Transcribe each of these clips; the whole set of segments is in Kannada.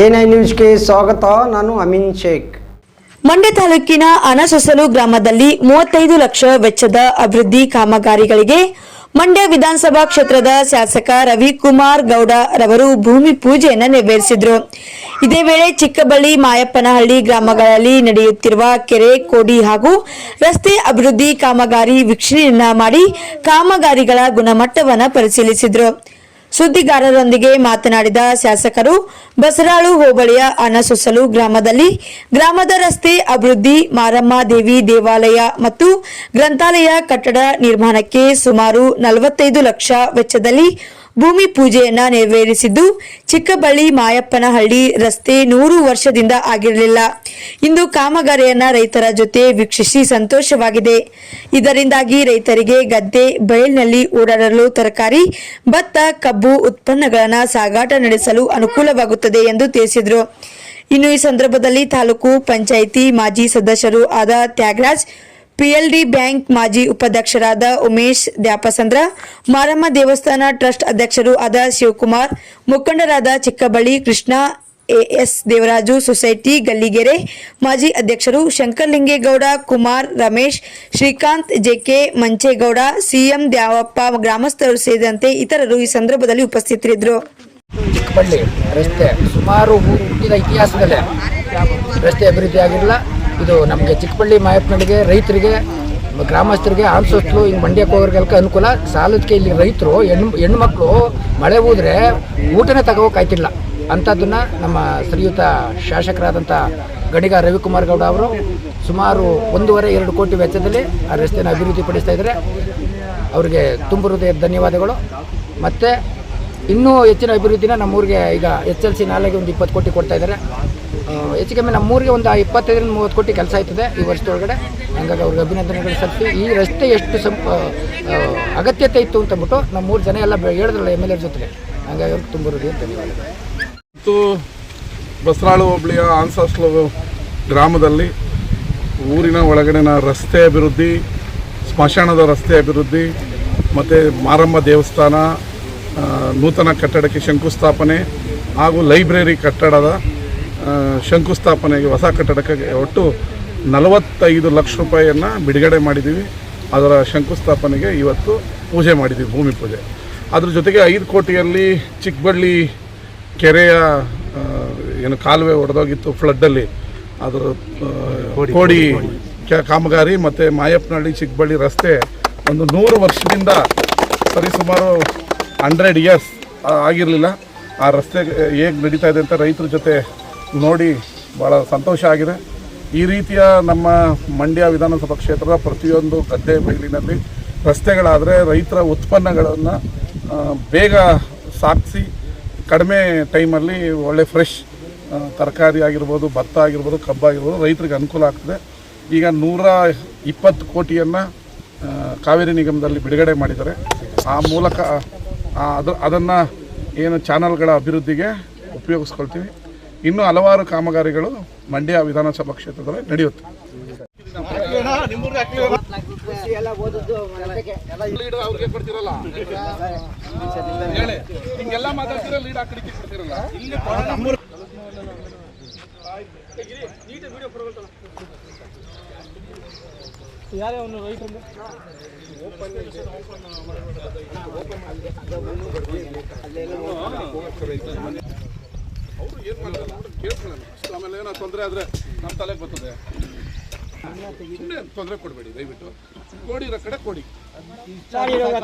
ಎನ್ಐ ನ್ಯೂಸ್ಗೆ ಸ್ವಾಗತ, ನಾನು ಅಮಿನ್ ಶೇಖ್. ಮಂಡ್ಯ ತಾಲೂಕಿನ ಅನಸೊಸಲು ಗ್ರಾಮದಲ್ಲಿ ಮೂವತ್ತೈದು ಲಕ್ಷ ವೆಚ್ಚದ ಅಭಿವೃದ್ಧಿ ಕಾಮಗಾರಿಗಳಿಗೆ ಮಂಡ್ಯ ವಿಧಾನಸಭಾ ಕ್ಷೇತ್ರದ ಶಾಸಕ ರವಿಕುಮಾರ್ ಗೌಡ ರವರು ಭೂಮಿ ಪೂಜೆಯನ್ನು ನೆರವೇರಿಸಿದರು. ಇದೇ ವೇಳೆ ಚಿಕ್ಕಬಳ್ಳಿ ಮಾಯಪ್ಪನಹಳ್ಳಿ ಗ್ರಾಮಗಳಲ್ಲಿ ನಡೆಯುತ್ತಿರುವ ಕೆರೆ, ಕೋಡಿ ಹಾಗೂ ರಸ್ತೆ ಅಭಿವೃದ್ಧಿ ಕಾಮಗಾರಿ ವೀಕ್ಷಣೆಯನ್ನ ಮಾಡಿ ಕಾಮಗಾರಿಗಳ ಗುಣಮಟ್ಟವನ್ನು ಪರಿಶೀಲಿಸಿದ್ರು. ಸುದ್ದಿಗಾರರೊಂದಿಗೆ ಮಾತನಾಡಿದ ಶಾಸಕರು, ಬಸರಾಳು ಹೋಬಳಿಯ ಅನಸುಸಲು ಗ್ರಾಮದಲ್ಲಿ ಗ್ರಾಮದ ರಸ್ತೆ ಅಭಿವೃದ್ಧಿ, ಮಾರಮ್ಮ ದೇವಿ ದೇವಾಲಯ ಮತ್ತು ಗ್ರಂಥಾಲಯ ಕಟ್ಟಡ ನಿರ್ಮಾಣಕ್ಕೆ ಸುಮಾರು ನಲವತ್ತೈದು ಲಕ್ಷ ವೆಚ್ಚದಲ್ಲಿ ಭೂಮಿ ಪೂಜೆಯನ್ನ ನೆರವೇರಿಸಿದ್ದು ಚಿಕ್ಕಬಳ್ಳಿ ಮಾಯಪ್ಪನಹಳ್ಳಿ ರಸ್ತೆ ನೂರು ವರ್ಷದಿಂದ ಆಗಿರಲಿಲ್ಲ. ಇಂದು ಕಾಮಗಾರಿಯನ್ನ ರೈತರ ಜೊತೆ ವೀಕ್ಷಿಸಿ ಸಂತೋಷವಾಗಿದೆ. ಇದರಿಂದಾಗಿ ರೈತರಿಗೆ ಗದ್ದೆ, ಬಯಲಿನಲ್ಲಿ ಓಡಾಡಲು ತರಕಾರಿ, ಭತ್ತ, ಕಬ್ಬು ಉತ್ಪನ್ನಗಳನ್ನು ಸಾಗಾಟ ನಡೆಸಲು ಅನುಕೂಲವಾಗುತ್ತದೆ ಎಂದು ತಿಳಿಸಿದರು. ಇನ್ನು ಈ ಸಂದರ್ಭದಲ್ಲಿ ತಾಲೂಕು ಪಂಚಾಯಿತಿ ಮಾಜಿ ಸದಸ್ಯರು ಆದ ತ್ಯಾಗರಾಜ್ ಪಿಎಲ್ಡಿ ಬ್ಯಾಂಕ್ ಮಾಜಿ ಉಪಾಧ್ಯಕ್ಷರಾದ ಉಮೇಶ್ ದ್ಯಾಪಸಂದ್ರ, ಮಾರಮ್ಮ ದೇವಸ್ಥಾನ ಟ್ರಸ್ಟ್ ಅಧ್ಯಕ್ಷರು ಆದ ಶಿವಕುಮಾರ್, ಮುಖಂಡರಾದ Chikkaballi Krishna, A S Devaraju, society Galligere, ಮಾಜಿ ಅಧ್ಯಕ್ಷರು Shankaralingegowda, Kumar Ramesh, Srikanth J K Manchegowda, C M Dyavappa ಗ್ರಾಮಸ್ಥರು ಸೇರಿದಂತೆ ಇತರರು ಈ ಸಂದರ್ಭದಲ್ಲಿ ಉಪಸ್ಥಿತರಿದ್ದರು. ಚಿಕ್ಕಬಳ್ಳಿ ರಸ್ತೆ ಸುಮಾರು ಇತಿಹಾಸದಲ್ಲೇ ರಸ್ತೆ ಅಭಿವೃದ್ಧಿ ಆಗಿರಲಿಲ್ಲ ಇದು ನಮಗೆ ಚಿಕ್ಕಬಳ್ಳಿ ಮಾಯಪ್ಪನಡಿಗೆ ರೈತರಿಗೆ ಗ್ರಾಮಸ್ಥರಿಗೆ ಆನ್ಸೋಸ್ಲು ಹಿಂಗೆ ಮಂಡ್ಯಕ್ಕೆ ಹೋಗೋರಿಗೆಲ್ಲ ಅನುಕೂಲ. ಸಾಲದಕ್ಕೆ ಇಲ್ಲಿ ರೈತರು ಹೆಣ್ಣು ಹೆಣ್ಣು ಮಕ್ಕಳು ಮಳೆ ಹೋದರೆ ಊಟನೇ ತಗೋಕಾಯ್ತಿಲ್ಲ ಅಂಥದ್ದನ್ನು ನಮ್ಮ ಶ್ರೀಯುತ ಶಾಸಕರಾದಂಥ ಗಣಿಗ ರವಿಕುಮಾರ್ ಗೌಡ ಅವರು ಸುಮಾರು ಒಂದೂವರೆ ಎರಡು ಕೋಟಿ ವೆಚ್ಚದಲ್ಲಿ ಆ ರಸ್ತೆಯನ್ನು ಅಭಿವೃದ್ಧಿಪಡಿಸ್ತಾ ಇದ್ದಾರೆ. ಅವರಿಗೆ ತುಂಬ ಹೃದಯ ಧನ್ಯವಾದಗಳು. ಮತ್ತು ಇನ್ನೂ ಹೆಚ್ಚಿನ ಅಭಿವೃದ್ಧಿನ ನಮ್ಮೂರಿಗೆ ಈಗ ಎಚ್ ಎಲ್ ಸಿ ನಾಲೆಗೆ ಒಂದು ಇಪ್ಪತ್ತು ಕೋಟಿ ಕೊಡ್ತಾ ಇದ್ದಾರೆ. ಆ, ಹೆಚ್ಚು ಕಮ್ಮಿ ನಮ್ಮೂರಿಗೆ ಒಂದು ಇಪ್ಪತ್ತೈದರಿಂದ ಮೂವತ್ತು ಕೋಟಿ ಕೆಲಸ ಆಯ್ತದೆ ಈ ವರ್ಷದೊಳಗಡೆ. ಹಂಗಾಗಿ ಅವ್ರಿಗೆ ಅಭಿನಂದನೆಗಳು ಸಲ್ಲಿಸಿ. ಈ ರಸ್ತೆ ಎಷ್ಟು ಸಂ ಅಗತ್ಯತೆ ಇತ್ತು ಅಂತಂದ್ಬಿಟ್ಟು ನಮ್ಮೂರು ಜನ ಎಲ್ಲ ಹೇಳಿದ್ರಲ್ಲ ಎಂ ಎಲ್ ಎರ್ ಜೊತೆಗೆ. ಹಂಗಾಗಿ ಅವ್ರಿಗೆ ತುಂಬ ಧನ್ಯವಾದಗಳು. ಮತ್ತು ಬಸರಾಳು ಹೋಬಳಿಯ ಆನ್ಸಾಸ್ಲು ಗ್ರಾಮದಲ್ಲಿ ಊರಿನ ಒಳಗಡೆನ ರಸ್ತೆ ಅಭಿವೃದ್ಧಿ, ಸ್ಮಶಾನದ ರಸ್ತೆ ಅಭಿವೃದ್ಧಿ, ಮತ್ತು ಮಾರಮ್ಮ ದೇವಸ್ಥಾನ ನೂತನ ಕಟ್ಟಡಕ್ಕೆ ಶಂಕುಸ್ಥಾಪನೆ ಹಾಗೂ ಲೈಬ್ರರಿ ಕಟ್ಟಡದ ಶಂಕುಸ್ಥಾಪನೆಗೆ ಹೊಸ ಕಟ್ಟಡಕ್ಕೆ ಒಟ್ಟು ನಲವತ್ತೈದು ಲಕ್ಷ ರೂಪಾಯಿಯನ್ನು ಬಿಡುಗಡೆ ಮಾಡಿದ್ದೀವಿ. ಅದರ ಶಂಕುಸ್ಥಾಪನೆಗೆ ಇವತ್ತು ಪೂಜೆ ಮಾಡಿದ್ದೀವಿ ಭೂಮಿ ಪೂಜೆ. ಅದ್ರ ಜೊತೆಗೆ ಐದು ಕೋಟಿಯಲ್ಲಿ ಚಿಕ್ಕಬಳ್ಳಿ ಕೆರೆಯ ಏನು ಕಾಲುವೆ ಒಡೆದೋಗಿತ್ತು ಫ್ಲಡ್ಡಲ್ಲಿ ಅದರ ಕೋಡಿ ಕಾಮಗಾರಿ ಮತ್ತು ಮಾಯಪ್ಪನಹಳ್ಳಿ ಚಿಕ್ಕಬಳ್ಳಿ ರಸ್ತೆ ಒಂದು ನೂರು ವರ್ಷದಿಂದ ಸರಿಸುಮಾರು ಹಂಡ್ರೆಡ್ ಇಯರ್ಸ್ ಆಗಿರಲಿಲ್ಲ. ಆ ರಸ್ತೆ ಹೇಗೆ ನಡೀತಾ ಇದೆ ಅಂತ ರೈತರ ಜೊತೆ ನೋಡಿ ಭಾಳ ಸಂತೋಷ ಆಗಿದೆ. ಈ ರೀತಿಯ ನಮ್ಮ ಮಂಡ್ಯ ವಿಧಾನಸಭಾ ಕ್ಷೇತ್ರದ ಪ್ರತಿಯೊಂದು ಗದ್ದೆ ಬಯಲಿನಲ್ಲಿ ರಸ್ತೆಗಳಾದರೆ ರೈತರ ಉತ್ಪನ್ನಗಳನ್ನು ಬೇಗ ಸಾಗಿಸಿ ಕಡಿಮೆ ಟೈಮಲ್ಲಿ ಒಳ್ಳೆ ಫ್ರೆಶ್ ತರಕಾರಿ ಆಗಿರ್ಬೋದು, ಭತ್ತ ಆಗಿರ್ಬೋದು ಕಬ್ಬಾಗಿರ್ಬೋದು ರೈತರಿಗೆ ಅನುಕೂಲ ಆಗ್ತದೆ. ಈಗ ನೂರ ಇಪ್ಪತ್ತು ಕೋಟಿಯನ್ನು ಕಾವೇರಿ ನಿಗಮದಲ್ಲಿ ಬಿಡುಗಡೆ ಮಾಡಿದ್ದಾರೆ. ಆ ಮೂಲಕ ಅದು ಅದನ್ನು ಏನು ಚಾನಲ್ಗಳ ಅಭಿವೃದ್ಧಿಗೆ ಉಪಯೋಗಿಸ್ಕೊಳ್ತೀವಿ. ಇನ್ನೂ ಹಲವಾರು ಕಾಮಗಾರಿಗಳು ಮಂಡ್ಯ ವಿಧಾನಸಭಾ ಕ್ಷೇತ್ರದಲ್ಲಿ ನಡೆಯುತ್ತೆ. ಅವ್ರಿಗೆ ಕೊಡ್ತಿರಲ್ಲ ರೈತರು ಓಪನ್ ಮಾತಾಡ್ತಿರೋ ಅವರು ಏನು ಮಾಡ್ತಾರೆ ಕೇಳ್ಕೊಳ್ಳೋಣ ಆಮೇಲೆ ಏನೋ ತೊಂದರೆ ಆದರೆ ನಮ್ಮ ತಲೆಗೆ ಬರ್ತದೆ. ಸುಮ್ಮನೆ ತೊಂದರೆ ಕೊಡಬೇಡಿ ದಯವಿಟ್ಟು. ಕೋಡಿರೋ ಕಡೆ ಕೊಡಿ. ಸರಿ ಇವಾಗ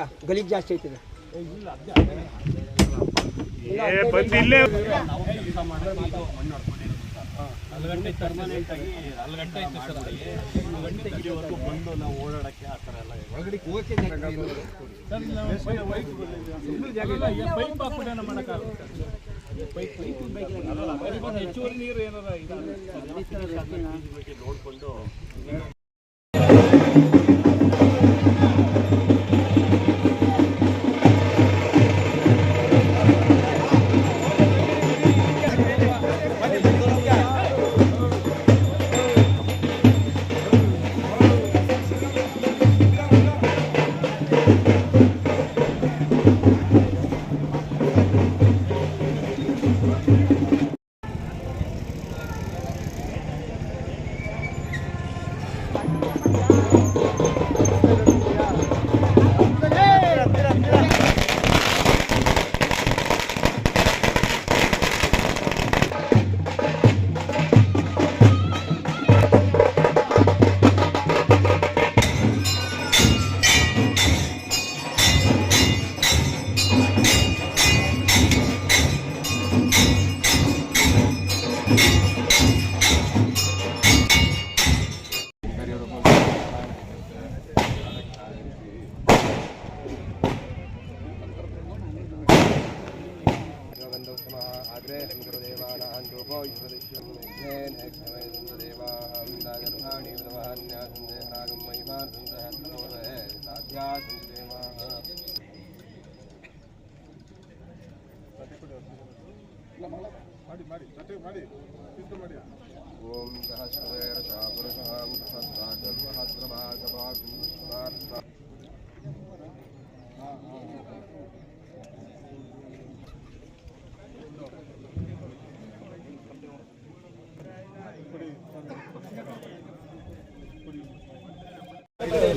ಹತ್ತು ಗಲೀಜು ಜಾಸ್ತಿ ಐತಿದೆ ಬಂದಿಲ್ಲೇ ಅಲ್ಗಂಟೆ ಪರ್ಮನೆಂಟ್ ಆಗಿ ಅಲ್ಗಂಟೆ ಇತ್ತು ಸರ್ ಅಲ್ಲಿ. ಗಂಟೆ ಇಲ್ಲಿವರೆಗೂ ಬಂದು ನಾವು ಓಡಾಡಕ್ಕೆ ಆ ಥರ ಎಲ್ಲ ಒಳಗಡೆ ಹೋಗಕ್ಕೆ ಸರ್ ಇಲ್ಲ ಈ ಪೈಪ್ ಹಾಕ್ಬಿಟ್ಟು ಮಾಡೋಕ್ಕಾಗುತ್ತೆ. ಪೈಪ್ ಹೆಚ್ಚುವರಿ ನೀರು ಏನಾರ ಇದು ನೋಡಿಕೊಂಡು. देवाहन्दाजर्भाणि वृतवान्यासन्देहरागं महिमान् सन्दहत्मोदये साध्यासन्देवाः ಮಾಡಿ ಮಾಡಿ ಚಟೆ ಮಾಡಿ ಸಿದ್ಧ ಮಾಡಿ ಓಂ ಸಹಸ್ರೇರ ಶಾಪುರುಷಾಂ ಸಹಸ್ರಾಗರ್ವ ಹಸ್ರಭಾಗಭಾಗುಸ್ವಾರ್ಥ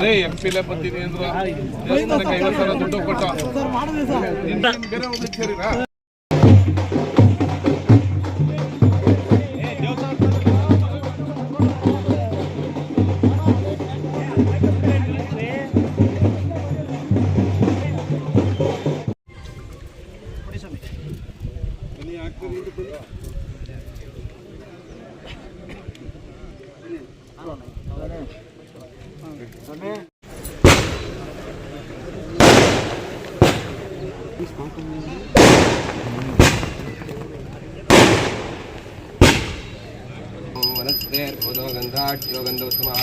ರೇ ಎಂ ಪಿಲೆ ಬರ್ತೀನಿ ಅಂದ್ರ ದೇವಸ್ಥಾನಕ್ಕೆ ಐವತ್ತು ಸಾವಿರ ದುಡ್ಡು ಕೊಟ್ಟ ನಿನ್ನ ಬೇರೆ ಒಬ್ರಿಗೆ ಸೇರಿರಾ वनस्तेर्भूतो गन्धाढ्यो गन्धोत्तमः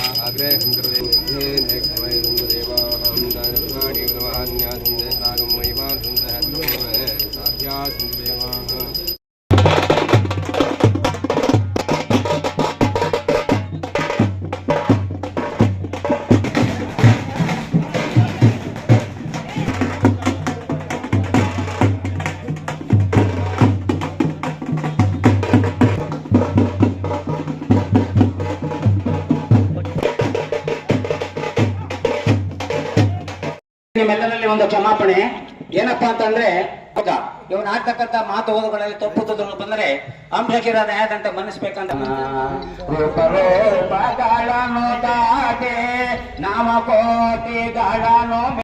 ನಿಮ್ಮೆಲ್ಲರಲ್ಲಿ ಒಂದು ಕ್ಷಮಾಪಣೆ. ಏನಪ್ಪಾ ಅಂತಂದ್ರೆ ಹೌದಾ? ಆಗ್ತಕ್ಕಂತ ಮಾತುಗಳಲ್ಲಿ ಮಾತು ಓದುಗಳಲ್ಲಿ ತಪ್ಪು ತಪ್ಪುಗಳು ಅಂತ ಅಂಶಕಿರ ನ್ಯಾಯದಂತೆ ಮನಸ್ಬೇಕಂತ ನಾಮ ಕೋಟಿಗಳನ್ನು